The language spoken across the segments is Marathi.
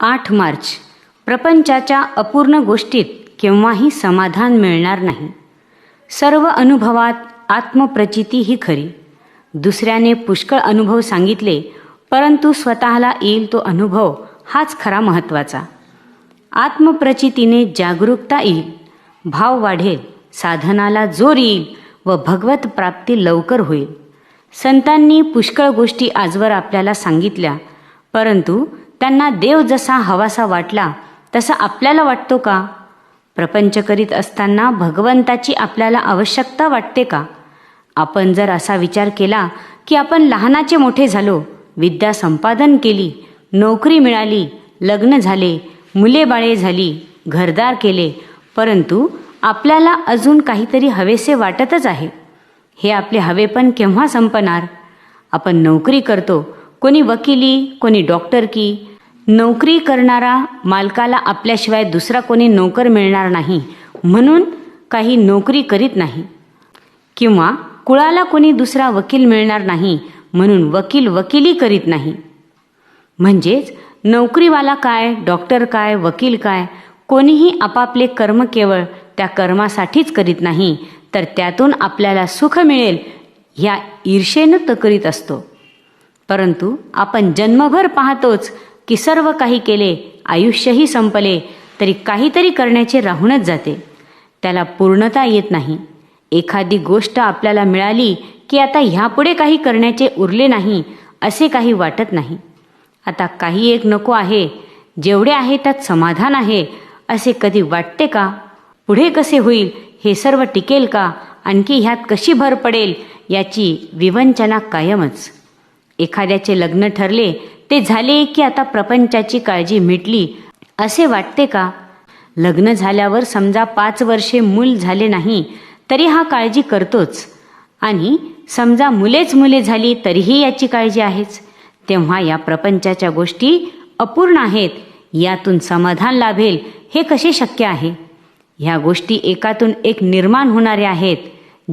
आठ मार्च. प्रपंचाच्या अपूर्ण गोष्टीत केव्हाही समाधान मिळणार नाही. सर्व अनुभवात आत्मप्रचिती ही खरी. दुसऱ्याने पुष्कळ अनुभव सांगितले परंतु स्वतःला येईल तो अनुभव हाच खरा महत्त्वाचा. आत्मप्रचितीने जागरूकता येईल. भाव वाढेल साधनाला जोर येईल व भगवत प्राप्ती लवकर होईल. संतांनी पुष्कळ गोष्टी आजवर आपल्याला सांगितल्या परंतु त्यांना देव जसा हवासा वाटला तसा आपल्याला वाटतो का? प्रपंच करीत असताना भगवंताची आपल्याला आवश्यकता वाटते का? आपण जर असा विचार केला की आपण लहानाचे मोठे झालो विद्या संपादन केली नोकरी मिळाली लग्न झाले मुले बाळे झाली घरदार केले परंतु आपल्याला अजून काहीतरी हवेसे वाटतच आहे. हे आपले हवेपण केव्हा संपणार? आपण नोकरी करतो कोणी वकिली कोणी डॉक्टर की नोकरी करणारा मालकाला आपल्याशिवाय दुसरा कोणी नोकर मिळणार नाही म्हणून काही नोकरी करीत नाही. किंवा कुळाला कोणी दुसरा वकील मिळणार नाही म्हणून वकील वकिली करीत नाही. म्हणजेच नोकरीवाला काय डॉक्टर काय वकील काय कोणीही आपापले कर्म केवळ त्या कर्मासाठीच करीत नाही तर त्यातून आपल्याला सुख मिळेल ह्या ईर्षेनं तर करीत असतो. परंतु आपण जन्मभर पाहतोच की सर्व काही केले आयुष्यही संपले तरी काहीतरी करण्याचे राहूनच जाते. त्याला पूर्णता येत नाही. एखादी गोष्ट आपल्याला मिळाली की आता ह्यापुढे काही करण्याचे उरले नाही असे काही वाटत नाही. आता काही एक नको आहे जेवढे आहे त्यात समाधान आहे असे कधी वाटते का? पुढे कसे होईल? हे सर्व टिकेल का? आणखी ह्यात कशी भर पडेल? याची विवंचना कायमच. एखाद्याचे लग्न ठरले ते झाले की आता प्रपंचाची काळजी मिटली. असे वाटते का? लग्न झाल्यावर समजा पाच वर्षे मूल झाले नाही तरी हा काळजी करतोच. आणि समजा मुलेच मुले झाली तरीही याची काळजी आहेच. तेव्हा या प्रपंचाच्या गोष्टी अपूर्ण आहेत. यातून समाधान लाभेल हे कसे शक्य आहे? ह्या गोष्टी एकातून एक निर्माण होणाऱ्या आहेत.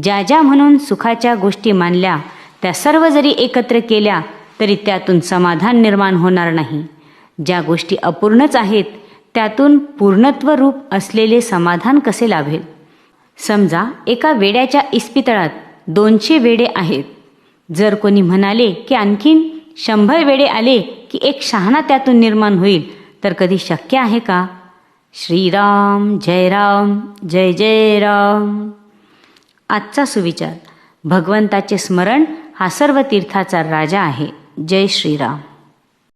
ज्या ज्या म्हणून सुखाच्या गोष्टी मानल्या त्या सर्व जरी एकत्र केल्या तरी त्यातून समाधान निर्माण होणार नाही. ज्या गोष्टी अपूर्णच आहेत त्यातून पूर्णत्व रूप असलेले समाधान कसे लाभेल? समजा एका वेड्याच्या इस्पितळात दोनशे वेडे आहेत. जर कोणी म्हणाले की आणखीन शंभर वेडे आले की एक शहाणा त्यातून निर्माण होईल तर कधी शक्य आहे का? श्रीराम जय राम जय जय राम. आजचा सुविचार. भगवंताचे स्मरण हा सर्व तीर्थाचा राजा आहे. जय श्रीराम.